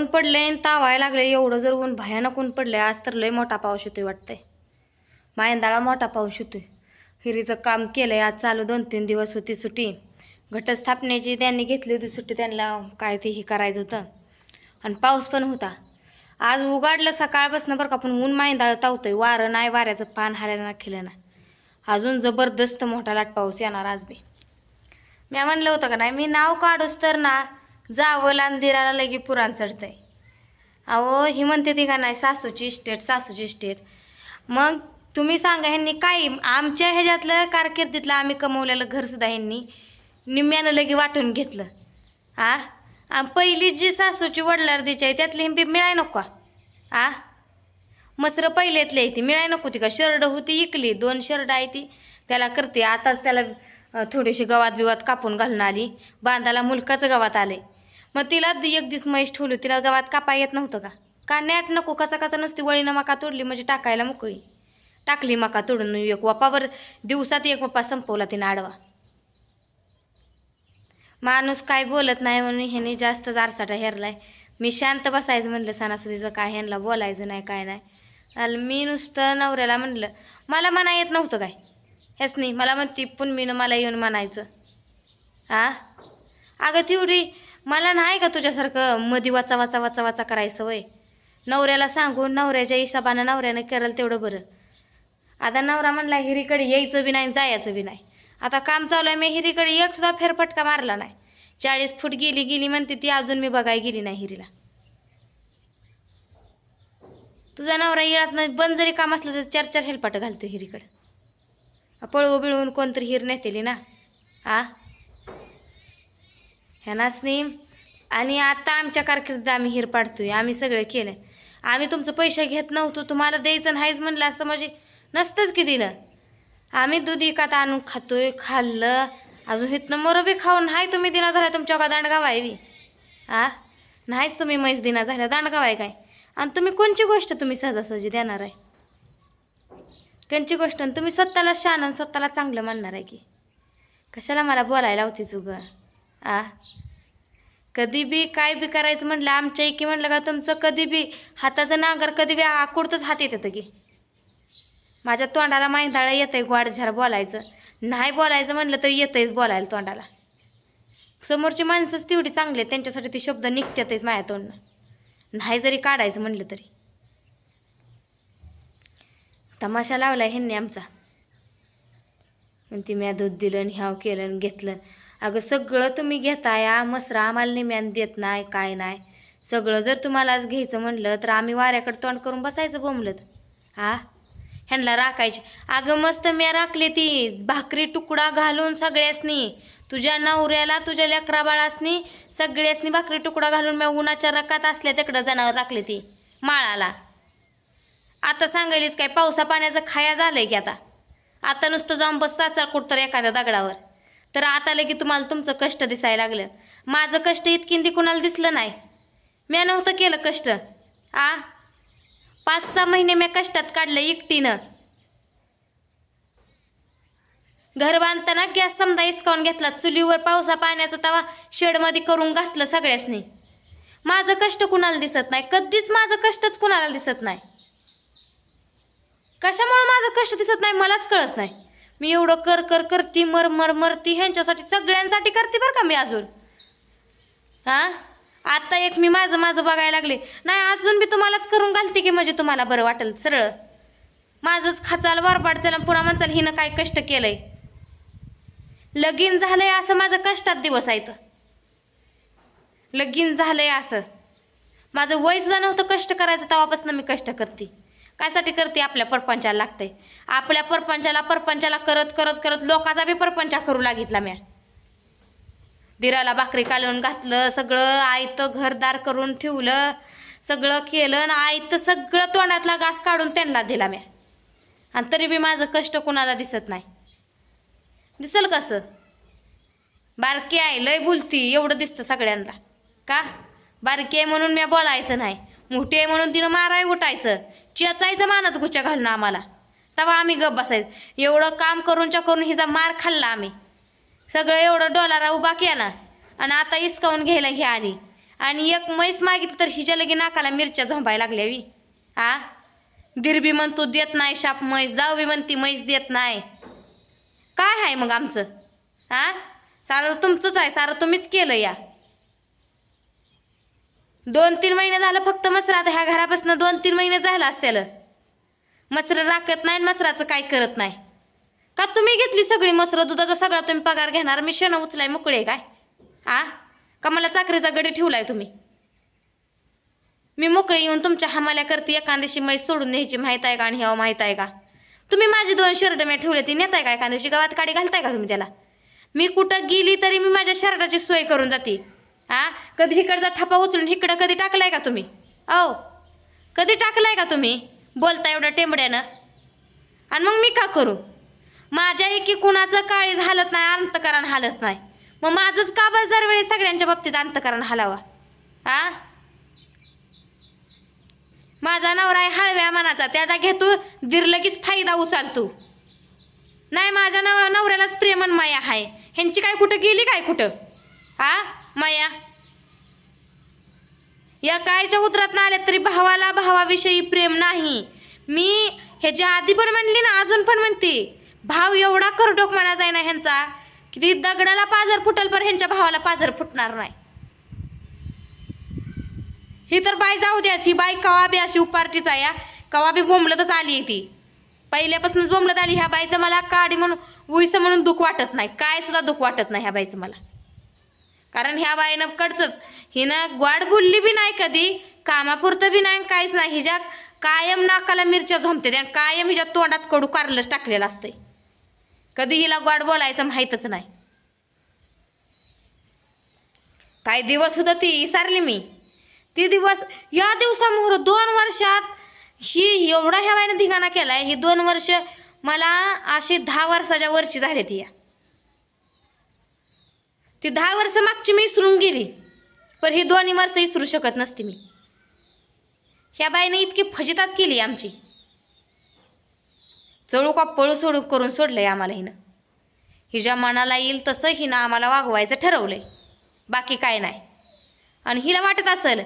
ऊन पडलंय आणि तावायला लागले एवढं जर ऊन भयानक ऊन पडलंय आज तर लय मोठा पाऊस येतोय वाटतंय. मायंदाळा मोठा पाऊस येतोय. हिरीचं काम केलंय आज चालू दोन तीन दिवस होती सुट्टी. घटस्थापनेची त्यांनी घेतली होती सुट्टी त्यांना काय ते हे करायचं होतं. आणि पाऊस पण होता. आज उघडलं सकाळपासून बरं का पण ऊन मायंदाळ तावतोय. वारं नाही वाऱ्याचं पान हाल्यानं ना केलं ना अजून जबरदस्त मोठा लाट पाऊस येणार आज बी. मी म्हणलं होतं का नाही मी नाव काढूस तर ना जावं लांदिराला लगे पुराण चढतंय. अहो ही म्हणते ती का नाही सासूची इस्टेट सासूची इस्टेट. मग तुम्ही सांगा ह्यांनी काही आमच्या ह्याच्यातलं कारकिर्दीतलं आम्ही कमवलेलं घरसुद्धा ह्यांनी निम्म्यानं लगे वाटून घेतलं. आ? पहिली जी सासूची वडलार्दीची आहे त्यातली हिंबी मिळाय नको. आ? मसरं पहिल्यातली आहे ती मिळाय नको ती का? शर्ट होती इकली दोन शर्ट आहे ती. त्याला करते आताच त्याला थोडीशी गवात बिवात कापून घालून आली. बांधाला मुलकाचं गवात आले मग तिला एक दिस म्हैस ठेवली तिला गवात कापा येत नव्हतं का? का नॅट नको? कचा कचा नसती वळीनं मका तोडली म्हणजे टाकायला मोकळी. टाकली मका तोडून. एक वपावर दिवसात एक वपा संपवला तिनं आडवा. माणूस काय बोलत नाही म्हणून ह्याने जास्त जारचाटा हेरलाय. मी शांत बसायचं म्हणलं सणासुदीचं काय ह्यांना बोलायचं नाही काय नाही. आणि मी नुसतं नवऱ्याला म्हणलं मला म्हणा येत नव्हतं काय? हेच नाही मला म्हणती पुन्मीनं मला येऊन म्हणायचं. आ? अगं तेवढी मला नाही का तुझ्यासारखं मधी वाचा वाचा वाचा वाचा करायचं वय? नवऱ्याला सांगून नवऱ्याच्या हिशोबानं नवऱ्यानं करेल तेवढं बरं. आता नवरा म्हणला हिरीकडे यायचं बी नाही जायचं बी नाही. आता काम चालू आहे मी हिरीकडे एक सुद्धा फेरफटका मारला नाही. चाळीस फूट गेली गेली म्हणते ती अजून मी बघाय गेली नाही हिरीला. तुझा नवरा येळात नाही बंद जरी काम असलं तर चार चार हेलपाट घालतो हिरीकडं. पळवू बिळवून कोणतरी हिर नेतेली ना? आ? ह्यानाच नाही आणि आता आमच्या कारकिर्दीत आम्ही हिर पाडतोय. आम्ही सगळं केलं आम्ही तुमचं पैसे घेत नव्हतो. तुम्हाला द्यायचं नाहीच म्हणलं असतं. म्हणजे नसतंच की दिलं. आम्ही दूध एकात आणून खातोय खाल्लं. अजून इथनं मोरबी खाऊन नाही तुम्ही दिना झाला तुमच्या का दांडगाव आहे बी? आ? नाहीच तुम्ही म्हैस दिना झाल्या. दांडगाव आहे काय? आणि तुम्ही कोणची गोष्ट तुम्ही सहजासहजी देणार आहे? त्यांची गोष्ट आणि तुम्ही स्वतःला शान आणि स्वतःला चांगलं मानणार आहे की? कशाला मला बोलायला होती चुग आ? कधी बी काय बी करायचं म्हणलं आमच्या इकी म्हणलं का तुमचं कधी बी हाताचं नांगर कधी बी आकुडतंच हात येतं की. माझ्या तोंडाला माहिंदाळा येतंय गोडझार बोलायचं. नाही बोलायचं म्हणलं तर येतंयच बोलायला तोंडाला. समोरची माणसंच तेवढी चांगली आहेत त्यांच्यासाठी ते शब्द निघतातच माझ्या तोंडनं. नाही जरी काढायचं म्हणलं तरी. तमाशा लावला ह्यांनी आमचा. ती मी दूध दिलं आणि ह्याव केलं आणि घेतलं. अगं सगळं तुम्ही घेताय मसरा आम्हाला निम्यान देत नाही काय नाही. सगळं जर तुम्हाला आज घ्यायचं म्हणलं तर आम्ही वाऱ्याकडे तोंड करून बसायचं बोंबलत. हा ह्यांना राखायचे. अगं मस्त मी राखली ती. भाकरी तुकडा घालून सगळ्यासनी. तुझ्या नवऱ्याला तुझ्या लेकरा बाळासनी सगळ्यासनी भाकरी तुकडा घालून मी उन्हाच्या रकात असल्या तिकडं जनावर राखली ती माळाला. आता सांगायलीच काय पावसा पाण्याचं खाया झालंय की आता. आता नुसतं जाऊन बसता कुठतर एखाद्या दगडावर. तर आता लगे तुम्हाला तुमचं कष्ट दिसायला लागलं. माझं कष्ट इतकिंदी कुणाला दिसलं नाही. म्या नव्हतं केलं कष्ट. आ? पाच सहा महिने मी कष्टात काढलं एकटीनं. घर बांधताना गॅस समजा इसकावून घेतला चुलीवर पावसा पाण्याचा तवा शेडमध्ये करून घातलं सगळ्यासनी. माझं कष्ट कुणाला दिसत नाही. कधीच माझं कष्टच कुणाला दिसत नाही. कशामुळं माझं कष्ट दिसत नाही? मलाच कळत नाही. मी एवढं कर कर करती मर मर मरती ह्यांच्यासाठी सगळ्यांसाठी करते बरं का मी अजून. हां? आत्ता एक मी माझं माझं बघायला लागले. नाही अजून मी तुम्हालाच करून घालते की म्हणजे तुम्हाला बरं वाटेल सरळ. माझंच खाचाल वरपाट चला पुन्हा म्हणचाल हिनं काय कष्ट केलंय. लगीन झालंय असं माझं कष्टात दिवस आहेत. लगीन झालंय असं. माझं वय सुद्धा नव्हतं कष्ट करायचं तेव्हापासून मी कष्ट करते. कायसाठी करते? आपल्या परपंचाला लागते आपल्या परपंचाला परपंचाला करत करत करत लोकाचा बी परपंचा करू लागितला म्या. दिराला भाकरी काढून घातलं सगळं आईतं घरदार करून ठेवलं सगळं केलं आणि आईतं सगळं तोंडातला घास काढून त्यांना दिला म्या. आणि तरी बी माझं कष्ट कुणाला दिसत नाही. दिसल कसं? बारकी आहे लय बोलती एवढं दिसतं सगळ्यांना. का? बारकी आहे म्हणून मी बोलायचं नाही. मोठी आहे म्हणून तिनं माराय उठायचं. चेचायचं मानत गुच्छा घालून आम्हाला. तेव्हा आम्ही गप बसायचं. एवढं काम करूनच्या करून हिचा मार खाल्ला आम्ही. सगळं एवढं डॉलरा उभा केला. आणि आता इसकावून घ्यायला घ्या आली. आणि एक म्हैस मागितली तर हिच्या लगे नाकाला मिरच्या झोंबायला लागल्या वी. हा दिरबी म्हणतो देत नाही शाप म्हैस. जाऊ बी म्हणती म्हैस देत नाही. काय आहे मग आमचं? आ? सारं तुमचंच आहे. सारं तुम्हीच केलं या. दोन तीन महिने झालं फक्त मसरा आता ह्या घरापासून दोन तीन महिने झालं असत्याल. मसर राखत नाही मसराचं काय करत नाही. का तुम्ही घेतली सगळी मसर? दुधाचा सगळा तुम्ही पगार घेणार. मी शेण उचलाय मोकळे काय? आ? का मला चाकरीचा गडी ठेवलाय तुम्ही? मी मोकळे येऊन तुमच्या हमाल्या करते एखाद्याशी म्हैस सोडून न्यायची माहीत आहे का आणि ह्यावं माहीत आहे का? तुम्ही माझी दोन शर्ट मी ठेवले ती नेताय का एखाद्या दिवशी गावात काडी घालताय का तुम्ही त्याला? मी कुठं गेली तरी मी माझ्या शर्टाची सोय करून जाते. हा? कधी इकडचा ठपा उचलून इकडं कधी टाकलाय का तुम्ही? औ. कधी टाकलाय का तुम्ही? बोलता एवढं टेंबड्यानं. आणि मग मी का करू? माझ्या एकी कुणाचं काळीज हालत नाही अंतकरण हालत नाही. मग माझंच का बरं जर वेळी सगळ्यांच्या बाबतीत अंतकरण हालावा? हा? माझा नवरा आहे हळव्या मनाचा त्याचा घेतो दीर लगेच फायदा उचलतो. नाही माझ्या नव नवऱ्यालाच प्रेमन माया आहे. ह्यांची काय कुठं गेली काय कुठं? हा? माया या काळच्या उतरात ना आल्या तरी भावाला भावाविषयी प्रेम नाही. मी ह्याच्या आधी पण म्हणली ना अजून पण म्हणते भाव एवढा करडोक म्हणा जाय ना ह्यांचा की ती दगडाला पाजर फुटल पर ह्यांच्या भावाला पाजर फुटणार नाही. ही तर बाई जाऊ द्याच ही बाई कवा बी अशी उपार्टीच आहे या कवा बी बोंबलतच आली आहे ती. पहिल्यापासूनच बोंबलत आली ह्या बाईचं मला काडी म्हणून उईसं म्हणून दुःख वाटत नाही. काय सुद्धा दुःख वाटत नाही ह्या बाईचं मला. कारण ह्या बाईनं कडचंच. हिनं ग्वाड बोलली बी नाही कधी कामापुरतं बी नाही काहीच नाही. हिच्या कायम नाकाला मिरच्या झोमते आणि कायम हिच्या तोंडात कडू कारलंच टाकलेलं असतंय. कधी हिला ग्वाड बोलायचं माहीतच नाही. काही दिवस होतं ती विसारली मी. ती दिवस या दिवसामोर दोन वर्षात ही एवढा ह्या बाईनं धिंगाणा केलाय ही दोन वर्ष मला अशी दहा वर्षाच्या वरची झाली ती या. ती दहा वर्ष मागची मी इसरून गेली. पण ही दोन्ही वर्ष विसरू शकत नसते मी. ह्या बाईने इतकी फजिताच केली आमची. चळू का पळू सोडू करून सोडलंय आम्हाला हिनं. हिच्या मनाला येईल तसं हिनं आम्हाला वागवायचं ठरवलंय. बाकी काय नाही. आणि हिला वाटत असेल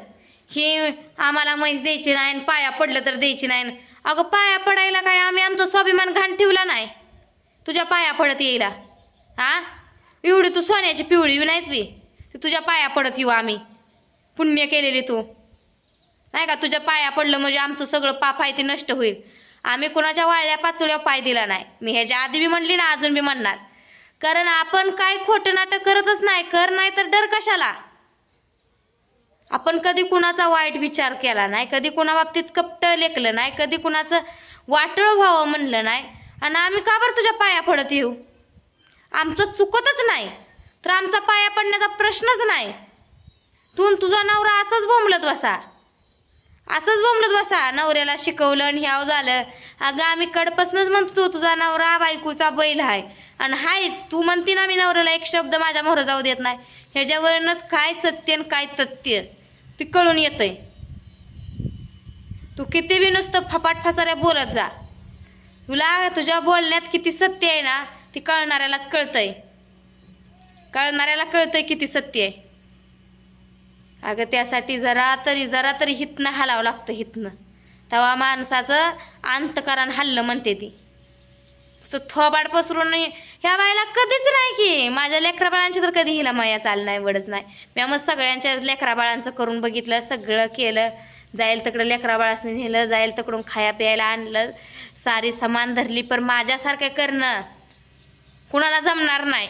ही आम्हाला म्हैस द्यायची नाही पाया पडलं तर द्यायची नाही. अगं पाया पडायला काय? आम्ही आमचा स्वाभिमान घाण ठेवला नाही. तुझ्या पाया पडत येईला हा एवढी तू सोन्याची पिवळी बी नाहीच बी. ती तुझ्या पाया पडत येऊ आम्ही. पुण्य केलेली तू. नाही का तुझ्या पाया पडलं म्हणजे आमचं सगळं पाप आहे ते नष्ट होईल. आम्ही कुणाच्या वाळल्या पाचोळ्या पाय दिला नाही. मी ह्याच्या आधी बी म्हणली ना अजून बी म्हणणार. कारण आपण काय खोटं नाटक करतच नाही कर नाही तर डर कशाला? आपण कधी कुणाचा वाईट विचार केला नाही कधी कुणाबाबतीत कपट लेखलं नाही कधी कुणाचं वाटळ व्हावं म्हणलं नाही. आणि आम्ही का बरं तुझ्या पाया पडत येऊ? आमचं चुकतच नाही. तर आमचा पाया पडण्याचा प्रश्नच नाही. तू तुझा नवरा असंच बोंबलत बसा. असंच बोंबलत बसा. नवऱ्याला शिकवलं आणि ह्याव झालं. अगं आम्ही कडपासूनच म्हणतो तुझा नवरा बायकोचा बैल आहे आणि हायच तू म्हणते ना मी नवऱ्याला एक शब्द माझ्या मोहरं जाऊ देत नाही. ह्याच्यावरूनच काय सत्य आणि काय तथ्य ती कळून येतंय. तू किती बी नुसतं फपाट फसाऱ्या बोलत जा. तुला तुझ्या बोलण्यात किती सत्य आहे ना ती कळणाऱ्यालाच कळतंय. कळणाऱ्याला कळतंय किती सत्य आहे. अगं त्यासाठी जरा तरी जरा तरी हितनं हालावं लागतं हितनं. तेव्हा माणसाचं अंतकरण हल्लं म्हणते ती. थोबाड पसरून ह्या बायला कधीच नाही की. माझ्या लेकरा बाळांची तर कधी हिला माया चाल नाही वडच नाही. मी मग सगळ्यांच्या लेकरा बाळांचं करून बघितलं सगळं केलं. जाईल तिकडं लेकरा बाळासनी नेलं जाईल तिकडून खाया प्यायला आणलं. सारी समान धरली पण माझ्यासारखं करणं कुणाला जमणार नाही.